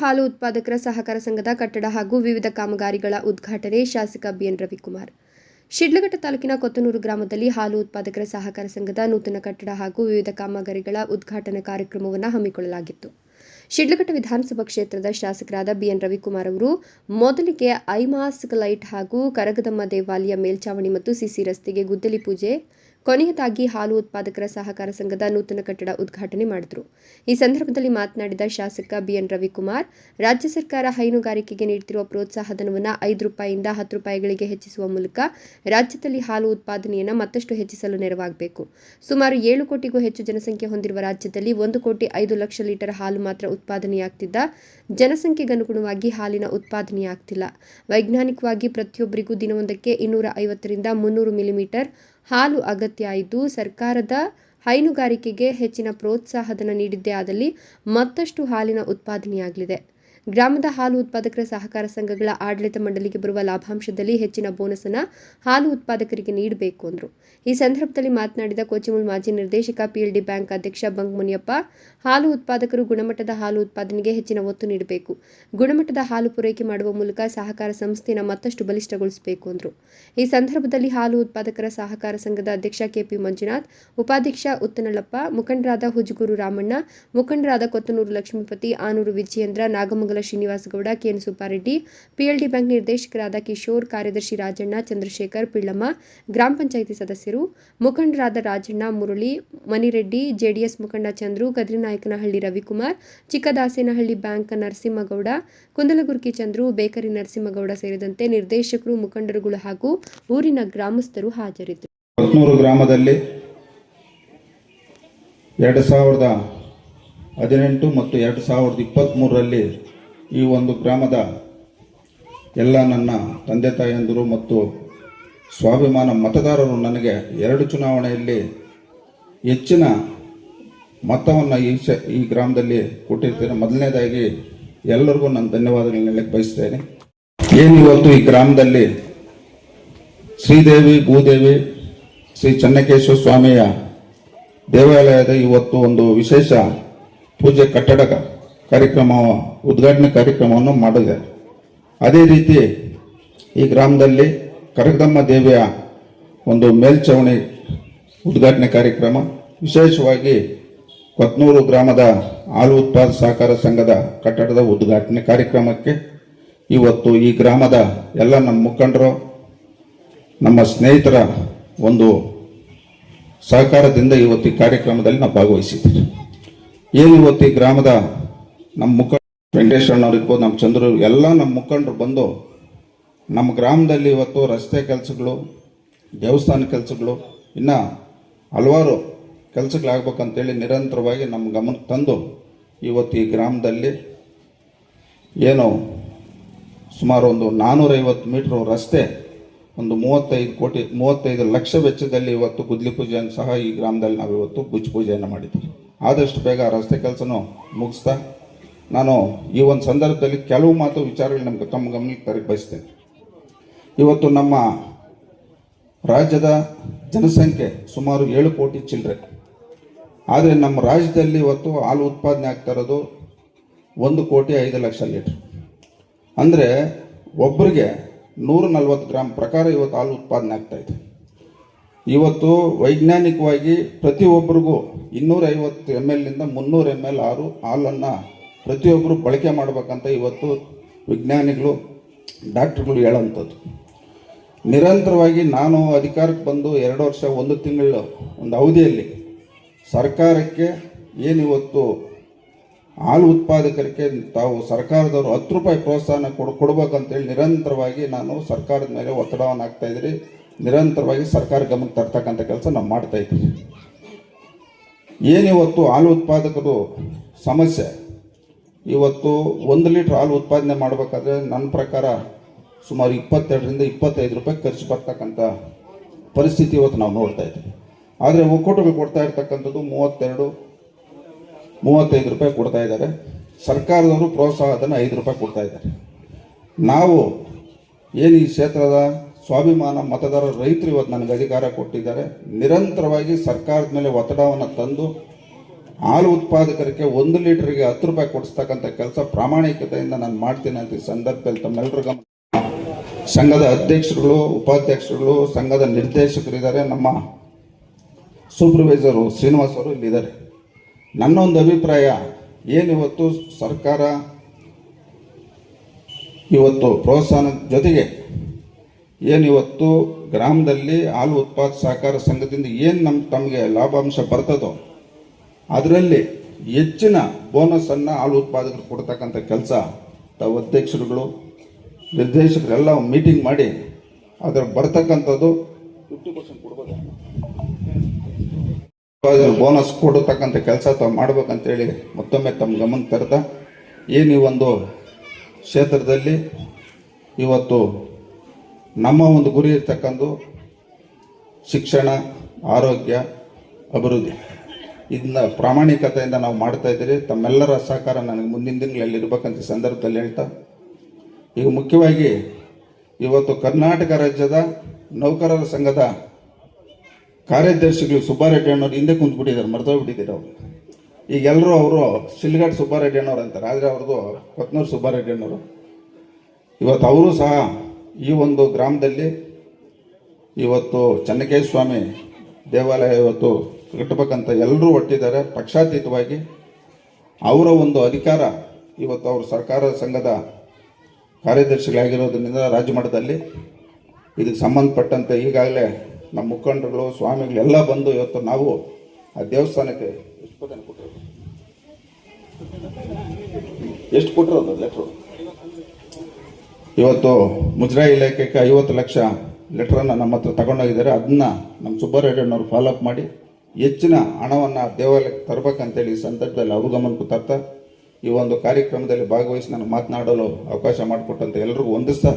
ಹಾಲು ಉತ್ಪಾದಕರ ಸಹಕಾರ ಸಂಘದ ಕಟ್ಟಡ ಹಾಗೂ ವಿವಿಧ ಕಾಮಗಾರಿಗಳ ಉದ್ಘಾಟನೆ ಶಾಸಕ ಬಿಎನ್ ರವಿಕುಮಾರ್. ಶಿಡ್ಲಘಟ್ಟ ತಾಲೂಕಿನ ಕೊತ್ತನೂರು ಗ್ರಾಮದಲ್ಲಿ ಹಾಲು ಉತ್ಪಾದಕರ ಸಹಕಾರ ಸಂಘದ ನೂತನ ಕಟ್ಟಡ ಹಾಗೂ ವಿವಿಧ ಕಾಮಗಾರಿಗಳ ಉದ್ಘಾಟನಾ ಕಾರ್ಯಕ್ರಮವನ್ನು ಹಮ್ಮಿಕೊಳ್ಳಲಾಗಿತ್ತು. ಶಿಡ್ಲಘಟ್ಟ ವಿಧಾನಸಭಾ ಕ್ಷೇತ್ರದ ಶಾಸಕರಾದ ಬಿಎನ್ ರವಿಕುಮಾರ್ ಅವರು, ಮೊದಲಿಗೆ ಐಮಾಸ್ಕ್ ಲೈಟ್ ಹಾಗೂ ಕರಗದಮ್ಮ ದೇವಾಲಯ ಮೇಲ್ಚಾವಣಿ ಮತ್ತು ಸಿಸಿ ರಸ್ತೆಗೆ ಗುದ್ದಲಿ ಪೂಜೆ ಕೊನೆಯದಾಗಿ ಹಾಲು ಉತ್ಪಾದಕರ ಸಹಕಾರ ಸಂಘದ ನೂತನ ಕಟ್ಟಡ ಉದ್ಘಾಟನೆ ಮಾಡಿದರು. ಈ ಸಂದರ್ಭದಲ್ಲಿ ಮಾತನಾಡಿದ ಶಾಸಕ ಬಿಎನ್ ರವಿಕುಮಾರ್, ರಾಜ್ಯ ಸರ್ಕಾರ ಹೈನುಗಾರಿಕೆಗೆ ನೀಡುತ್ತಿರುವ ಪ್ರೋತ್ಸಾಹಧನವನ್ನು ಐದು ರೂಪಾಯಿಯಿಂದ ಹತ್ತು ರೂಪಾಯಿಗಳಿಗೆ ಹೆಚ್ಚಿಸುವ ಮೂಲಕ ರಾಜ್ಯದಲ್ಲಿ ಹಾಲು ಉತ್ಪಾದನೆಯನ್ನು ಮತ್ತಷ್ಟು ಹೆಚ್ಚಿಸಲು ನೆರವಾಗಬೇಕು. ಸುಮಾರು ಏಳು ಕೋಟಿಗೂ ಹೆಚ್ಚು ಜನಸಂಖ್ಯೆ ಹೊಂದಿರುವ ರಾಜ್ಯದಲ್ಲಿ ಒಂದು ಕೋಟಿ ಐದು ಲಕ್ಷ ಲೀಟರ್ ಹಾಲು ಮಾತ್ರ ಉತ್ಪಾದನೆಯಾಗ್ತಿದ್ದ. ಜನಸಂಖ್ಯೆಗನುಗುಣವಾಗಿ ಹಾಲಿನ ಉತ್ಪಾದನೆಯಾಗ್ತಿಲ್ಲ ವೈಜ್ಞಾನಿಕವಾಗಿ ಪ್ರತಿಯೊಬ್ಬರಿಗೂ ದಿನವೊಂದಕ್ಕೆ ಇನ್ನೂರ ಐವತ್ತರಿಂದ ಮುನ್ನೂರು ಮಿಲಿಮೀಟರ್ ಹಾಲು ಅಗತ್ಯ ಇದ್ದು ಸರ್ಕಾರದ ಹೈನುಗಾರಿಕೆಗೆ ಹೆಚ್ಚಿನ ಪ್ರೋತ್ಸಾಹಧನ ನೀಡಿದ್ದೇ ಆದಲ್ಲಿ ಮತ್ತಷ್ಟು ಹಾಲಿನ ಉತ್ಪಾದನೆಯಾಗಲಿದೆ. ಗ್ರಾಮದ ಹಾಲು ಉತ್ಪಾದಕರ ಸಹಕಾರ ಸಂಘಗಳ ಆಡಳಿತ ಮಂಡಳಿಗೆ ಬರುವ ಲಾಭಾಂಶದಲ್ಲಿ ಹೆಚ್ಚಿನ ಬೋನಸ್ ಅನ್ನು ಹಾಲು ಉತ್ಪಾದಕರಿಗೆ ನೀಡಬೇಕು ಅಂದರು. ಈ ಸಂದರ್ಭದಲ್ಲಿ ಮಾತನಾಡಿದ ಕೋಚಿಮುಲ್ ಮಾಜಿ ನಿರ್ದೇಶಕ, ಪಿಎಲ್ಡಿ ಬ್ಯಾಂಕ್ ಅಧ್ಯಕ್ಷ ಬಂಗ್ ಮುನಿಯಪ್ಪ, ಹಾಲು ಉತ್ಪಾದಕರು ಗುಣಮಟ್ಟದ ಹಾಲು ಉತ್ಪಾದನೆಗೆ ಹೆಚ್ಚಿನ ಒತ್ತು ನೀಡಬೇಕು. ಗುಣಮಟ್ಟದ ಹಾಲು ಪೂರೈಕೆ ಮಾಡುವ ಮೂಲಕ ಸಹಕಾರ ಸಂಸ್ಥೆಯನ್ನು ಮತ್ತಷ್ಟು ಬಲಿಷ್ಠಗೊಳಿಸಬೇಕು ಅಂದರು. ಈ ಸಂದರ್ಭದಲ್ಲಿ ಹಾಲು ಉತ್ಪಾದಕರ ಸಹಕಾರ ಸಂಘದ ಅಧ್ಯಕ್ಷ ಕೆಪಿ ಮಂಜುನಾಥ್, ಉಪಾಧ್ಯಕ್ಷ ಉತ್ತನಳ್ಳಪ್ಪ, ಮುಖಂಡರಾದ ಹುಜುಗೂರು ರಾಮಣ್ಣ, ಮುಖಂಡರಾದ Kothanuru Lakshmipathi, Anuru Vijayendra, Nagamangala Srinivasa Gowda, KN Subbareddy PLD bank ನಿರ್ದೇಶಕರಾದ ಕಿಶೋರ್, ಕಾರ್ಯದರ್ಶಿ ರಾಜಣ್ಣ, ಚಂದ್ರಶೇಖರ್, ಪಿಳ್ಳಮ್ಮ, ಗ್ರಾಮ ಪಂಚಾಯಿತಿ ಸದಸ್ಯರು, ಮುಖಂಡರಾದ ರಾಜಣ್ಣ, ಮುರಳಿ, ಮನಿರೆಡ್ಡಿ, ಜೆಡಿಎಸ್ ಮುಖಂಡ ಚಂದ್ರು ಕದ್ರಿನಾಯಕನಹಳ್ಳಿ ರವಿಕುಮಾರ್, ಚಿಕ್ಕದಾಸೇನಹಳ್ಳಿ ಬ್ಯಾಂಕ್ ನರಸಿಂಹಗೌಡ, ಕುಂದಲಗುರ್ಕಿ ಚಂದ್ರು, ಬೇಕರಿ ನರಸಿಂಹಗೌಡ ಸೇರಿದಂತೆ ನಿರ್ದೇಶಕರು, ಮುಖಂಡರುಗಳು ಹಾಗೂ ಊರಿನ ಗ್ರಾಮಸ್ಥರು ಹಾಜರಿದ್ದರು. ಕೊತ್ನೂರು ಗ್ರಾಮದಲ್ಲಿ ಎರಡು ಸಾವಿರದ ಹದಿನೆಂಟು ಮತ್ತು ಎರಡು ಸಾವಿರದ ಇಪ್ಪತ್ತ್ಮೂರರಲ್ಲಿ ಈ ಒಂದು ಗ್ರಾಮದ ಎಲ್ಲ ನನ್ನ ತಂದೆ ತಾಯಿಯಂದರು ಮತ್ತು ಸ್ವಾಭಿಮಾನ ಮತದಾರರು ನನಗೆ ಎರಡು ಚುನಾವಣೆಯಲ್ಲಿ ಹೆಚ್ಚಿನ ಮತವನ್ನು ಈ ಶ, ಈ ಗ್ರಾಮದಲ್ಲಿ ಕೊಟ್ಟಿರ್ತೇನೆ. ಮೊದಲನೇದಾಗಿ ಎಲ್ಲರಿಗೂ ನಾನು ಧನ್ಯವಾದಗಳನ್ನ ಹೇಳಕ್ಕೆ ಬಯಸ್ತೇನೆ. ಏನು ಇವತ್ತು ಈ ಗ್ರಾಮದಲ್ಲಿ ಶ್ರೀದೇವಿ, ಭೂದೇವಿ, ಶ್ರೀ ಚನ್ನಕೇಶ್ವರ ಸ್ವಾಮಿಯ ದೇವಾಲಯದ ಇವತ್ತು ಒಂದು ವಿಶೇಷ ಪೂಜೆ ಕಟ್ಟಡ ಕಾರ್ಯಕ್ರಮ, ಉದ್ಘಾಟನೆ ಕಾರ್ಯಕ್ರಮವನ್ನು ಮಾಡಿದೆ. ಅದೇ ರೀತಿ ಈ ಗ್ರಾಮದಲ್ಲಿ ಕರಗದಮ್ಮ ದೇವಿಯ ಒಂದು ಮೇಲ್ಛಾವಣಿ ಉದ್ಘಾಟನೆ ಕಾರ್ಯಕ್ರಮ, ವಿಶೇಷವಾಗಿ ಕೊತ್ನೂರು ಗ್ರಾಮದ ಹಾಲು ಉತ್ಪಾದ ಸಹಕಾರ ಸಂಘದ ಕಟ್ಟಡದ ಉದ್ಘಾಟನೆ ಕಾರ್ಯಕ್ರಮಕ್ಕೆ ಇವತ್ತು ಈ ಗ್ರಾಮದ ಎಲ್ಲ ನಮ್ಮ ಮುಖಂಡರು, ನಮ್ಮ ಸ್ನೇಹಿತರ ಒಂದು ಸಹಕಾರದಿಂದ ಇವತ್ತು ಈ ಕಾರ್ಯಕ್ರಮದಲ್ಲಿ ನಾವು ಭಾಗವಹಿಸಿದ್ದೀವಿ. ಏನು ಇವತ್ತು ಈ ಗ್ರಾಮದ ನಮ್ಮ ಮುಖಂಡ ವೆಂಕಟೇಶ್ ಇರ್ಬೋದು, ನಮ್ಮ ಚಂದ್ರು, ಎಲ್ಲ ನಮ್ಮ ಮುಖಂಡರು ಬಂದು ನಮ್ಮ ಗ್ರಾಮದಲ್ಲಿ ಇವತ್ತು ರಸ್ತೆ ಕೆಲಸಗಳು, ದೇವಸ್ಥಾನ ಕೆಲಸಗಳು, ಇನ್ನು ಹಲವಾರು ಕೆಲಸಗಳಾಗಬೇಕಂತೇಳಿ ನಿರಂತರವಾಗಿ ನಮ್ಮ ಗಮನಕ್ಕೆ ತಂದು ಇವತ್ತು ಈ ಗ್ರಾಮದಲ್ಲಿ ಏನು ಸುಮಾರು ಒಂದು ನಾನ್ನೂರೈವತ್ತು ಮೀಟ್ರು ರಸ್ತೆ, ಒಂದು ಮೂವತ್ತೈದು ಕೋಟಿ, ಮೂವತ್ತೈದು ಲಕ್ಷ ವೆಚ್ಚದಲ್ಲಿ ಇವತ್ತು ಗುದ್ಲಿ ಪೂಜೆಯನ್ನು ಸಹ ಈ ಗ್ರಾಮದಲ್ಲಿ ನಾವು ಇವತ್ತು ಗುಜ್ ಪೂಜೆಯನ್ನು ಮಾಡಿದ್ದೀವಿ. ಆದಷ್ಟು ಬೇಗ ರಸ್ತೆ ಕೆಲಸನೂ ಮುಗಿಸ್ತಾ ನಾನು ಈ ಒಂದು ಸಂದರ್ಭದಲ್ಲಿ ಕೆಲವು ಮಾತು ವಿಚಾರಗಳು ನಮ್ಗೆ ತಮ್ಮ ಗಮನಕ್ಕೆ ತರಕ್ಕೆ ಬಯಸ್ತೇನೆ. ಇವತ್ತು ನಮ್ಮ ರಾಜ್ಯದ ಜನಸಂಖ್ಯೆ ಸುಮಾರು ಏಳು ಕೋಟಿ ಚಿಲ್ಲರೆ ಆದರೆ ನಮ್ಮ ರಾಜ್ಯದಲ್ಲಿ ಇವತ್ತು ಹಾಲು ಉತ್ಪಾದನೆ ಆಗ್ತಾ ಇರೋದು ಒಂದು ಕೋಟಿ ಐದು ಲಕ್ಷ ಲೀಟ್ರ್. ಅಂದರೆ ಒಬ್ಬರಿಗೆ ನೂರ ನಲ್ವತ್ತು ಗ್ರಾಮ್ ಪ್ರಕಾರ ಇವತ್ತು ಹಾಲು ಉತ್ಪಾದನೆ ಆಗ್ತಾ ಇದೆ. ಇವತ್ತು ವೈಜ್ಞಾನಿಕವಾಗಿ ಪ್ರತಿಯೊಬ್ಬರಿಗೂ ಇನ್ನೂರೈವತ್ತು ಎಂ ಎಲ್ನಿಂದ ಮುನ್ನೂರು ಎಂ ಎಲ್ ಆರು ಹಾಲನ್ನು ಪ್ರತಿಯೊಬ್ಬರು ಬಳಕೆ ಮಾಡಬೇಕಂತ ಇವತ್ತು ವಿಜ್ಞಾನಿಗಳು, ಡಾಕ್ಟ್ರುಗಳು ಹೇಳೋಂಥದ್ದು. ನಿರಂತರವಾಗಿ ನಾನು ಅಧಿಕಾರಕ್ಕೆ ಬಂದು ಎರಡು ವರ್ಷ, ಒಂದು ತಿಂಗಳು, ಒಂದು ಅವಧಿಯಲ್ಲಿ ಸರ್ಕಾರಕ್ಕೆ ಏನಿವತ್ತು ಹಾಲು ಉತ್ಪಾದಕರಿಗೆ ತಾವು ಸರ್ಕಾರದವರು ಹತ್ತು ರೂಪಾಯಿ ಪ್ರೋತ್ಸಾಹನ ಕೊಡ್, ಕೊಡ್ಬೇಕಂತೇಳಿ ನಿರಂತರವಾಗಿ ನಾನು ಸರ್ಕಾರದ ಮೇಲೆ ಒತ್ತಡವನ್ನು ಹಾಕ್ತಾಯಿದ್ರಿ ನಿರಂತರವಾಗಿ ಸರ್ಕಾರ ಗಮನಕ್ಕೆ ತರ್ತಕ್ಕಂಥ ಕೆಲಸ ನಾವು ಏನು ಏನಿವತ್ತು ಹಾಲು ಉತ್ಪಾದಕರು ಸಮಸ್ಯೆ? ಇವತ್ತು ಒಂದು ಲೀಟ್ರ್ ಹಾಲು ಉತ್ಪಾದನೆ ಮಾಡಬೇಕಾದ್ರೆ ನನ್ನ ಪ್ರಕಾರ ಸುಮಾರು ಇಪ್ಪತ್ತೆರಡರಿಂದ ಇಪ್ಪತ್ತೈದು ರೂಪಾಯಿ ಖರ್ಚು ಬರ್ತಕ್ಕಂಥ ಪರಿಸ್ಥಿತಿ ಇವತ್ತು ನಾವು ನೋಡ್ತಾ ಇದ್ದೀವಿ. ಆದರೆ ಒಕ್ಕೂಟಗಳು ಕೊಡ್ತಾ ಇರ್ತಕ್ಕಂಥದ್ದು ಮೂವತ್ತೆರಡು, ಮೂವತ್ತೈದು ರೂಪಾಯಿ ಕೊಡ್ತಾ ಇದ್ದಾರೆ. ಸರ್ಕಾರದವರು ಪ್ರೋತ್ಸಾಹಧನ ಐದು ರೂಪಾಯಿ ಕೊಡ್ತಾ ಇದ್ದಾರೆ. ನಾವು ಏನು ಈ ಕ್ಷೇತ್ರದ ಸ್ವಾಭಿಮಾನ ಮತದಾರ ರೈತರು ಇವತ್ತು ನನಗೆ ಅಧಿಕಾರ ಕೊಟ್ಟಿದ್ದಾರೆ. ನಿರಂತರವಾಗಿ ಸರ್ಕಾರದ ಮೇಲೆ ಒತ್ತಡವನ್ನು ತಂದು ಹಾಲು ಉತ್ಪಾದಕರಿಗೆ ಒಂದು ಲೀಟರ್ಗೆ ಹತ್ತು ರೂಪಾಯಿ ಕೊಡಿಸ್ತಕ್ಕಂಥ ಕೆಲಸ ಪ್ರಾಮಾಣಿಕತೆಯಿಂದ ನಾನು ಮಾಡ್ತೀನಿ ಅಂತ ಈ ಸಂದರ್ಭದಲ್ಲಿ ತಮ್ಮೆಲ್ಲರ ಗಮನ ಸಂಘದ ಅಧ್ಯಕ್ಷರುಗಳು, ಉಪಾಧ್ಯಕ್ಷರುಗಳು, ಸಂಘದ ನಿರ್ದೇಶಕರಿದ್ದಾರೆ. ನಮ್ಮ ಸೂಪರ್ವೈಸರು ಶ್ರೀನಿವಾಸ್ ಅವರು ಇಲ್ಲಿದ್ದಾರೆ. ನನ್ನ ಒಂದು ಅಭಿಪ್ರಾಯ ಏನಿವತ್ತು ಸರ್ಕಾರ ಇವತ್ತು ಪ್ರೋತ್ಸಾಹದ ಜೊತೆಗೆ ಏನಿವತ್ತು ಗ್ರಾಮದಲ್ಲಿ ಹಾಲು ಉತ್ಪಾದ ಸಹಕಾರ ಸಂಘದಿಂದ ಏನು ನಮ್ಮ ತಮಗೆ ಲಾಭಾಂಶ ಬರ್ತದೋ ಅದರಲ್ಲಿ ಹೆಚ್ಚಿನ ಬೋನಸ್ ಅನ್ನ ಹಾಲು ಉತ್ಪಾದಕರು ಕೊಡ್ತಕ್ಕಂಥ ಕೆಲಸ ತಾವು ಅಧ್ಯಕ್ಷರುಗಳು, ನಿರ್ದೇಶಕರೆಲ್ಲ ಮೀಟಿಂಗ್ ಮಾಡಿ ಅದರ ಬರ್ತಕ್ಕಂಥದ್ದು ಫಿಫ್ಟಿ ಪರ್ಸೆಂಟ್ ಕೊಡ್ಬೋದು. ಬೋನಸ್ ಕೊಡತಕ್ಕಂಥ ಕೆಲಸ ತಾವು ಮಾಡ್ಬೇಕಂತೇಳಿ ಮತ್ತೊಮ್ಮೆ ತಮ್ಮ ಗಮನ ತರ್ತಾ ಏನು ಈ ಒಂದು ಕ್ಷೇತ್ರದಲ್ಲಿ ಇವತ್ತು ನಮ್ಮ ಒಂದು ಗುರಿ ಇರ್ತಕ್ಕಂಥ ಶಿಕ್ಷಣ, ಆರೋಗ್ಯ, ಅಭಿವೃದ್ಧಿ. ಇದನ್ನ ಪ್ರಾಮಾಣಿಕತೆಯಿಂದ ನಾವು ಮಾಡ್ತಾ ಇದ್ದೀರಿ. ತಮ್ಮೆಲ್ಲರ ಸಹಕಾರ ನನಗೆ ಮುಂದಿನ ದಿನಗಳಲ್ಲಿ ಇರಬೇಕಂತ ಸಂದರ್ಭದಲ್ಲಿ ಹೇಳ್ತಾ, ಈಗ ಮುಖ್ಯವಾಗಿ ಇವತ್ತು ಕರ್ನಾಟಕ ರಾಜ್ಯದ ನೌಕರರ ಸಂಘದ ಕಾರ್ಯದರ್ಶಿಗಳು ಸುಬ್ಬಾರೆಡ್ಡಿ ಅಣ್ಣವ್ರು ಹಿಂದೆ ಕುಂತ್ಬಿಟ್ಟಿದ್ದಾರೆ ಮರ್ತೋಗ್ಬಿಟ್ಟಿದ್ದಾರೆ ಅವರು. ಈಗ ಎಲ್ಲರೂ ಅವರು ಶಿಲ್ಘಾಟ್ ಸುಬ್ಬಾರೆಡ್ಡಿ ಅಣ್ಣವ್ರು ಅಂತಾರೆ, ಆದರೆ ಅವ್ರದ್ದು ಕೊತ್ನೂರು ಸುಬ್ಬಾರೆಡ್ಡಿ ಅಣ್ಣವರು. ಇವತ್ತು ಅವರು ಸಹ ಈ ಒಂದು ಗ್ರಾಮದಲ್ಲಿ ಇವತ್ತು ಚೆನ್ನಕೇಶ್ವರ ಸ್ವಾಮಿ ದೇವಾಲಯ ಇವತ್ತು ಕಟ್ಟಬೇಕಂತ ಎಲ್ಲರೂ ಒಟ್ಟಿದ್ದಾರೆ. ಪಕ್ಷಾತೀತವಾಗಿ ಅವರ ಒಂದು ಅಧಿಕಾರ ಇವತ್ತು ಅವರು ಸರ್ಕಾರ ಸಂಘದ ಕಾರ್ಯದರ್ಶಿಗಳಾಗಿರೋದ್ರಿಂದ ರಾಜ್ಯ ಮಟ್ಟದಲ್ಲಿ ಇದಕ್ಕೆ ಸಂಬಂಧಪಟ್ಟಂತೆ ಈಗಾಗಲೇ ನಮ್ಮ ಮುಖಂಡರುಗಳು, ಸ್ವಾಮಿಗಳು ಎಲ್ಲ ಬಂದು ಇವತ್ತು ನಾವು ಆ ದೇವಸ್ಥಾನಕ್ಕೆ ಎಷ್ಟು ಕೊಟ್ಟರು ಎಷ್ಟು ಕೊಟ್ಟರು ಅದು ಲೆಟ್ರು ಇವತ್ತು ಮುಜರಾಯಿ ಇಲಾಖೆಗೆ ಐವತ್ತು ಲಕ್ಷ ಲೆಟ್ರನ್ನು ನಮ್ಮ ಹತ್ರ ತಗೊಂಡೋಗಿದ್ದಾರೆ. ಅದನ್ನ ನಮ್ಮ ಸುಬ್ಬಾರೆಡ್ಡಿಯವ್ರು ಫಾಲೋ ಅಪ್ ಮಾಡಿ ಹೆಚ್ಚಿನ ಹಣವನ್ನು ದೇವಾಲಯಕ್ಕೆ ತರಬೇಕಂತೇಳಿ ಈ ಸಂದರ್ಭದಲ್ಲಿ ಅವ್ರ ಗಮನಕ್ಕೂ ತರ್ತಾ ಈ ಒಂದು ಕಾರ್ಯಕ್ರಮದಲ್ಲಿ ಭಾಗವಹಿಸಿ ನನಗೆ ಮಾತನಾಡಲು ಅವಕಾಶ ಮಾಡಿಕೊಟ್ಟಂತ ಎಲ್ಲರಿಗೂ ವಂದಿಸ್ತಾ